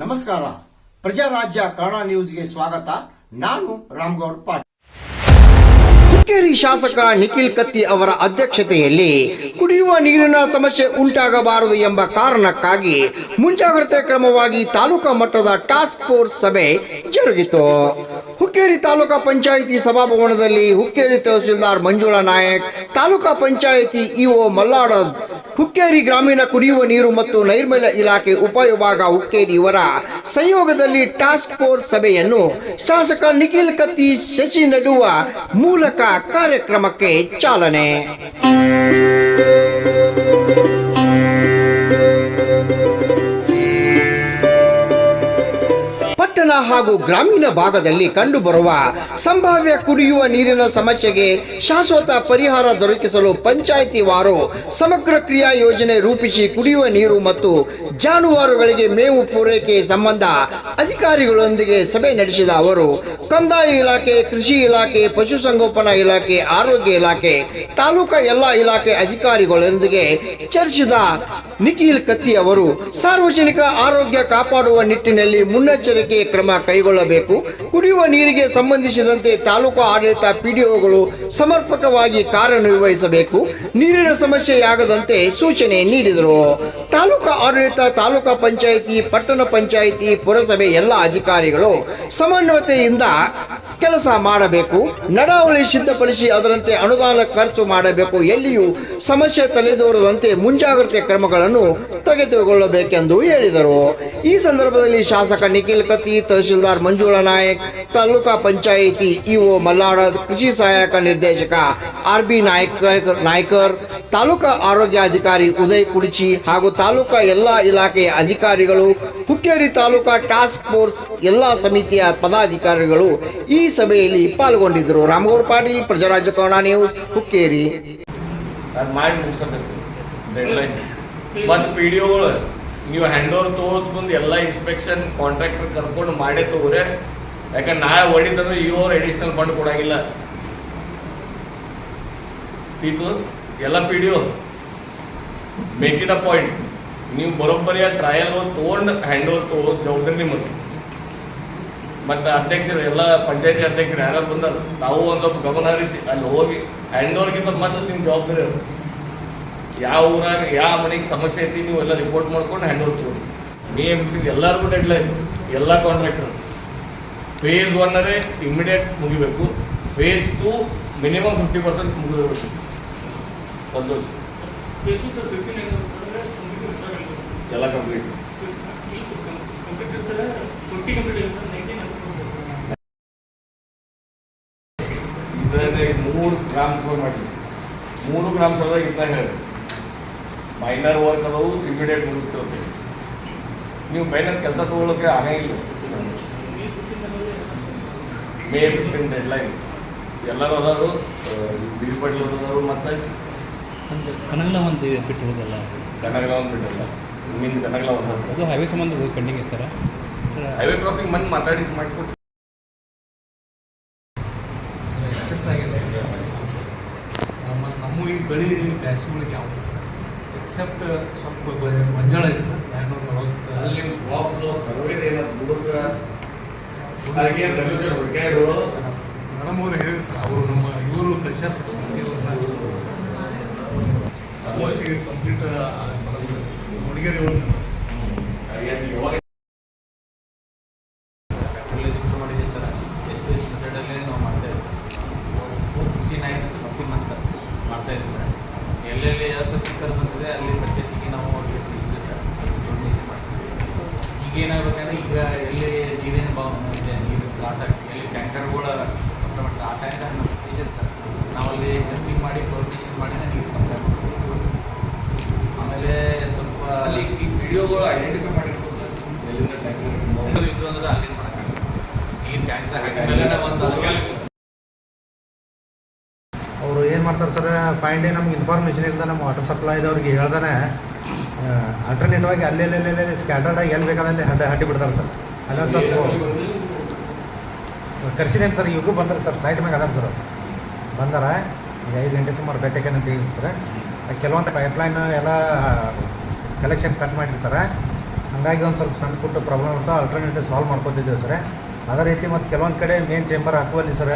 ನಮಸ್ಕಾರ. ಪ್ರಜಾರಾಜ್ಯ ಕನ್ನಡ ನ್ಯೂಸ್ಗೆ ಸ್ವಾಗತ. ನಾನು ರಾಮ್ಗೌಡ್ ಪಾಟೀಲ್. ಹುಕ್ಕೇರಿ ಶಾಸಕ ನಿಖಿಲ್ ಕತ್ತಿ ಅವರ ಅಧ್ಯಕ್ಷತೆಯಲ್ಲಿ ಕುಡಿಯುವ ನೀರಿನ ಸಮಸ್ಯೆ ಉಂಟಾಗಬಾರದು ಎಂಬ ಕಾರಣಕ್ಕಾಗಿ ಮುಂಜಾಗ್ರತೆ ಕ್ರಮವಾಗಿ ತಾಲೂಕಾ ಮಟ್ಟದ ಟಾಸ್ಕ್ ಫೋರ್ಸ್ ಸಭೆ ಜರುಗಿತು. ಹುಕ್ಕೇರಿ ತಾಲೂಕಾ ಪಂಚಾಯಿತಿ ಸಭಾಭವನದಲ್ಲಿ ಹುಕ್ಕೇರಿ ತಹಸೀಲ್ದಾರ್ ಮಂಜುಳಾ ನಾಯಕ್, ತಾಲೂಕಾ ಪಂಚಾಯಿತಿ ಇಒ ಮಲ್ಲಾಡ ಹುಕ್ಕೇರಿ ಗ್ರಾಮೀಣ ಕುಡಿಯುವ ನೀರು ಮತ್ತು ನೈರ್ಮಲ್ಯ ಇಲಾಖೆ ಉಪವಿಭಾಗ ಹುಕ್ಕೇರಿ ಇವರ ಸಂಯೋಗದಲ್ಲಿ ಟಾಸ್ಕ್ ಫೋರ್ಸ್ ಸಭೆಯನ್ನು ಶಾಸಕ ನಿಖಿಲ್ ಕತ್ತಿ ಶಶಿ ನಡುವ ಮೂಲಕ ಕಾರ್ಯಕ್ರಮಕ್ಕೆ ಚಾಲನೆ. ಹಾಗೂ ಗ್ರಾಮೀಣ ಭಾಗದಲ್ಲಿ ಕಂಡುಬರುವ ಸಂಭಾವ್ಯ ಕುಡಿಯುವ ನೀರಿನ ಸಮಸ್ಯೆಗೆ ಶಾಶ್ವತ ಪರಿಹಾರ ದೊರಕಿಸಲು ಪಂಚಾಯಿತಿ ವಾರು ಸಮಗ್ರ ಕ್ರಿಯಾ ಯೋಜನೆ ರೂಪಿಸಿ ಕುಡಿಯುವ ನೀರು ಮತ್ತು ಜಾನುವಾರುಗಳಿಗೆ ಮೇವು ಪೂರೈಕೆ ಸಂಬಂಧ ಅಧಿಕಾರಿಗಳೊಂದಿಗೆ ಸಭೆ ನಡೆಸಿದ ಅವರು, ಕಂದಾಯ ಇಲಾಖೆ, ಕೃಷಿ ಇಲಾಖೆ, ಪಶುಸಂಗೋಪನಾ ಇಲಾಖೆ, ಆರೋಗ್ಯ ಇಲಾಖೆ, ತಾಲೂಕಾ ಎಲ್ಲ ಇಲಾಖೆ ಅಧಿಕಾರಿಗಳೊಂದಿಗೆ ಚರ್ಚಿಸಿದ ನಿಖಿಲ್ ಕತ್ತಿ ಅವರು ಸಾರ್ವಜನಿಕ ಆರೋಗ್ಯ ಕಾಪಾಡುವ ನಿಟ್ಟಿನಲ್ಲಿ ಮುನ್ನೆಚ್ಚರಿಕೆ ಕ್ರಮ ಕೈಗೊಳ್ಳಬೇಕು. ಕುಡಿಯುವ ನೀರಿಗೆ ಸಂಬಂಧಿಸಿದಂತೆ ತಾಲೂಕು ಆಡಳಿತ ಪಿಡಿಒಗಳು ಸಮರ್ಪಕವಾಗಿ ಕಾರ್ಯನಿರ್ವಹಿಸಬೇಕು. ನೀರಿನ ಸಮಸ್ಯೆಯಾಗದಂತೆ ಸೂಚನೆ ನೀಡಿದರು. ತಾಲೂಕಾ ಆಡಳಿತ, ತಾಲೂಕಾ ಪಂಚಾಯಿತಿ, ಪಟ್ಟಣ ಪಂಚಾಯಿತಿ, ಪುರಸಭೆ ಎಲ್ಲ ಅಧಿಕಾರಿಗಳು ಸಮನ್ವಯತೆಯಿಂದ ಕೆಲಸ ಮಾಡಬೇಕು. ನಡಾವಳಿ ಸಿದ್ಧಪಡಿಸಿ ಅದರಂತೆ ಅನುದಾನ ಖರ್ಚು ಮಾಡಬೇಕು. ಎಲ್ಲಿಯೂ ಸಮಸ್ಯೆ ತಲೆದೋರದಂತೆ ಮುಂಜಾಗ್ರತೆ ಕ್ರಮಗಳನ್ನು ತೆಗೆದುಕೊಳ್ಳಬೇಕೆಂದು ಹೇಳಿದರು. ಈ ಸಂದರ್ಭದಲ್ಲಿ ಶಾಸಕ ನಿಖಿಲ್ ಕತ್ತಿ, ತಹಶೀಲ್ದಾರ್ ಮಂಜುಳಾ ನಾಯಕ್, ತಾಲೂಕಾ ಪಂಚಾಯಿತಿ ಇಒ ಮಲ್ಲಾಡ ಕೃಷಿ ಸಹಾಯಕ ನಿರ್ದೇಶಕ ಆರ್ ಬಿ ನಾಯ್ಕರ್ ನಾಯ್ಕರ್ ತಾಲೂಕಾ ಆರೋಗ್ಯ ಅಧಿಕಾರಿ ಉದಯ್ ಕುಡಿಚಿ ಹಾಗೂ ತಾಲೂಕಾ ಎಲ್ಲ ಇಲಾಖೆಯ ಅಧಿಕಾರಿಗಳು, ಹುಕ್ಕೇರಿ ತಾಲೂಕಾ ಟಾಸ್ಕ್ ಫೋರ್ಸ್ ಎಲ್ಲ ಸಮಿತಿಯ ಪದಾಧಿಕಾರಿಗಳು ಈ ಸಭೆಯಲ್ಲಿ ಪಾಲ್ಗೊಂಡಿದ್ದರು. ರಾಮಗೌಡ ಪಾಟೀಲ್ ಪ್ರಜಾರಾಜ್ಯ ಕನ್ನಡ ನ್ಯೂಸ್, ಹುಕ್ಕೇರಿ. ಮತ್ತು ಪಿ ಡಿ ಒಗಳು ನೀವು ಹ್ಯಾಂಡ್ ಓವರ್ ತೋರ್ಸ್ ಬಂದು ಎಲ್ಲ ಇನ್ಸ್ಪೆಕ್ಷನ್ ಕಾಂಟ್ರಾಕ್ಟರ್ ಕರ್ಕೊಂಡು ಮಾಡೇ ತಗೋರೆ. ಯಾಕಂದ್ರೆ ನಾಳೆ ಹೊಡಿತಂದ್ರೆ ಈ ಓವರ್ ಎಡಿಷನಲ್ ಫಂಡ್ ಕೊಡಂಗಿಲ್ಲ. ಇದು ಎಲ್ಲ P D O make it a point ನೀವು ಬರೋಬ್ಬರಿ ಆ ಟ್ರಯಲ್ ತೊಗೊಂಡು ಹ್ಯಾಂಡ್ ಓವರ್ ತೊಗೊಳೋದು ಜವಾಬ್ದಾರಿ ನಿಮ್ಮದು. ಮತ್ತು ಅಧ್ಯಕ್ಷರು, ಎಲ್ಲ ಪಂಚಾಯತಿ ಅಧ್ಯಕ್ಷರು ಯಾರು ಬಂದರು, ತಾವು ಒಂದು ಸ್ವಲ್ಪ ಗಮನ ಹರಿಸಿ, ಅಲ್ಲಿ ಹೋಗಿ ಹ್ಯಾಂಡ್ ಓವರ್ಗಿಂತ ಮೊದಲು ನಿಮ್ಮ ಜವಾಬ್ದಾರಿ ಅದು ಯಾವ ಊರಾಗ, ಯಾವ ಮನೆಗೆ ಸಮಸ್ಯೆ ಐತಿ, ನೀವು ಎಲ್ಲ ರಿಪೋರ್ಟ್ ಮಾಡ್ಕೊಂಡು ಹ್ಯಾಂಡ್ ಓವರ್ ತಗೊಳ್ಳಿ ಬಿಟ್ಟಿದ್ದು? ಎಲ್ಲರಿಗೂ ಡೆಡ್ಲೈನ್ ಎಲ್ಲ ಕಾಂಟ್ರಾಕ್ಟರ್ ಫೇಸ್ ಒನ್ನರೇ immediate ಮುಗಿಬೇಕು. Phase two minimum fifty percent ಮುಗಿಬೇಕು sir ಎಲ್ಲ ಕಂಪ್ಲೀಟ್ ಇದರಲ್ಲಿ ಮೂರು ಗ್ರಾಮ್ ಫೋನ್ ಮಾಡಿ ಮೂರು ಗ್ರಾಮ್ ಸಲ ಇದ್ದ ಹೇಳಿ. ಮೈನರ್ ವರ್ಕ್ ಅದಾವು ಇಮಿಡಿಯೇಟ್ ಮುಗಿಸ್ತೇವೆ ನೀವು ಮೈನರ್ ಕೆಲಸ ತಗೊಳ್ಳೋಕೆ ಆಗಂಗಿಲ್ಲ ಮೇ ಫಿಫ್ಟೀನ್ ಡೆಡ್ ಲೈನ್ ಎಲ್ಲರೂ ಅದಾರು ಬೀರ್ ಪಟ್ಲ ಅದಾರು ಮತ್ತು ಒಂದು ಕನಗಲ ಒಂದು ಬಿಟ್ಟು ಹೋದಲ್ಲ? ಕನಗಲ ಒಂದು ಬಿಟ್ಟು ಸರ್. ನಿಮ್ಮಿಂದ ಕನಗಲ ಒಂದು ಅದು ಹೈವೇ ಸಂಬಂಧ ಕಣ್ಣಿಗೆ ಸರ. ಹೈವೇ ಕ್ರಾಸಿಂಗ್ ಬಂದು ಮಾತಾಡಿ ಮಾಡಿಕೊಟ್ಟು ಎಕ್ಸಸ್ ಆಗಿದೆ ಸರ್ ಮತ್ತು ನಮ್ಮ ಈ ಬೆಳೆ ಬ್ಯಾಸಿಗಳಿಗೆ ಯಾವುದು ಸರ್ ಎಕ್ಸೆಪ್ಟ್ ಸ್ವಲ್ಪ ಬ- ಮಂಜಾಳ ಐತೆ ಸರ್ ಎರಡ್ನೂರ ನಲವತ್ತು ಅಲ್ಲಿ ಪ್ರಾಬ್ಲಮ್ ಸರ್ ಮೇಡಮ್ ಅವ್ರು ಹೇಳಿದ್ರು ಸರ್ ಅವರು ನಮ್ಮ ಇವರು ಕಳಿಸ್ಯಾರ ಸರ್ ಆಲ್ಮೋಸ್ಟ್ ಈಗ ಕಂಪ್ಲೀಟ್ ಸರ್ ಹುಡುಗಿಯರು ಇವ್ರು ಯಾವಾಗ ಮಾಡಿದ್ದೀವಿ ಸರ್ ಎಷ್ಟು ಎಷ್ಟು ಮೆಥಡಲ್ಲೇ ನಾವು ಮಾಡ್ತಾ ಇದ್ದೀವಿ ಫೋರ್ ಸಿಕ್ಸ್ಟಿ ಕಂಪ್ಲೀಟ್ ಪ್ರತಿ ಮಂತ್ ಮಾಡ್ತಾ ಇದ್ದೀವಿ. ಸರ್. ಎಲ್ಲೆಲ್ಲಿ ಯಾವುದು ಚಿಕ್ಕರ್ ಬಂದಿದೆ, ಅಲ್ಲಿ ಪಂಚಾಯತಿಗೆ ನಾವು ತಿಳಿಸಿದ್ವಿ ಸರ್. ಡೊನೇಷನ್ ಮಾಡಿಸಿದ್ವಿ ಈಗ ಏನಾಗಬೇಕಂದ್ರೆ ಈಗ ಎಲ್ಲಿ ನೀರಿನ ಭಾವ ಇದೆ ನೀರು ಲಾಸ್ ಆಗಿ ಎಲ್ಲಿ ಟ್ಯಾಂಕರ್ಗಳ ಆ ಟ್ಯಾಂಕರ್ ನಮ್ಮ ಸರ್. ನಾವಲ್ಲಿ ಟೆಸ್ಟಿಂಗ್ ಮಾಡಿ ನೀರು ಸಪ್ಲೈ ಮಾಡ್ತೀವಿ ಆಮೇಲೆ ಸ್ವಲ್ಪ ಅಲ್ಲಿ ಈ ವಿಡಿಯೋಗಳು ಐಡೆಂಟಿಫೈ ಮಾಡಿರ್ಬೋದು ಎಲ್ಲಿಂದ ಟ್ಯಾಕ್ಟರ್ ಮೊಬೈಲ್ ಇದ್ದು ಅಂದ್ರೆ ಅಲ್ಲಿ ಮಾಡೋಕ್ಕಾಗಲ್ಲ ನೀರು ಟ್ಯಾಂಕರ್ ಹಾಕಿದ್ಮೇಲೆ ಒಂದು ಅವರು ಏನು ಮಾಡ್ತಾರೆ ಸರ್ ಫೈನ್ ಡೇ ನಮ್ಗೆ ಇನ್ಫಾರ್ಮೇಷನ್ ಇಲ್ಲದ ನಮ್ಮ ವಾಟರ್ ಸಪ್ಲೈದವ್ರಿಗೆ ಹೇಳ್ದಾನೆ ಆಲ್ಟರ್ನೇಟಿವ್ ಆಗಿ ಅಲ್ಲೇ ಅಲ್ಲೇ ಸ್ಕ್ಯಾಟರ್ಡ್ ಆಗಿ ಎಲ್ಲಿ ಬೇಕಾದಲ್ಲಿ ಹಡ್ಡ ಹಟ್ಟಿ ಬಿಡ್ತಾರೆ ಸರ್ ಅಲ್ಲೊಂದು ಸ್ವಲ್ಪ ಕರ್ಸಿದೇನು ಸರ್ ಇವ್ರಿಗೂ ಬಂದ್ರೆ ಸರ್ ಸೈಟ್ ಮ್ಯಾಗ ಅದಾರ ಸರ್ ಬಂದಾರ ಈಗ ಐದು ಗಂಟೆ ಸುಮಾರು ಬೆಟ್ಟಕ್ಕೆ ಅಂತ ಹೇಳಿದ್ರು ಸರ್ ಕೆಲವೊಂದು ಪೈಪ್ಲೈನ್ ಎಲ್ಲ ಕಲೆಕ್ಷನ್ ಕಟ್ ಮಾಡಿರ್ತಾರೆ. ಹಂಗಾಗಿ ಒಂದು ಸ್ವಲ್ಪ ಸಣ್ಣ ಪುಟ್ಟ ಪ್ರಾಬ್ಲಮ್ ಇರ್ತಾವೆ ಆಲ್ಟರ್ನೇಟಿವ್ ಸಾಲ್ವ್ ಮಾಡ್ಕೊತಿದ್ದೀವಿ ಸರ್. ಅದೇ ರೀತಿ ಮತ್ತು ಕೆಲವೊಂದು ಕಡೆ ಮೇನ್ ಚೇಂಬರ್ ಹಾಕುವಲ್ಲಿ ಸರ್.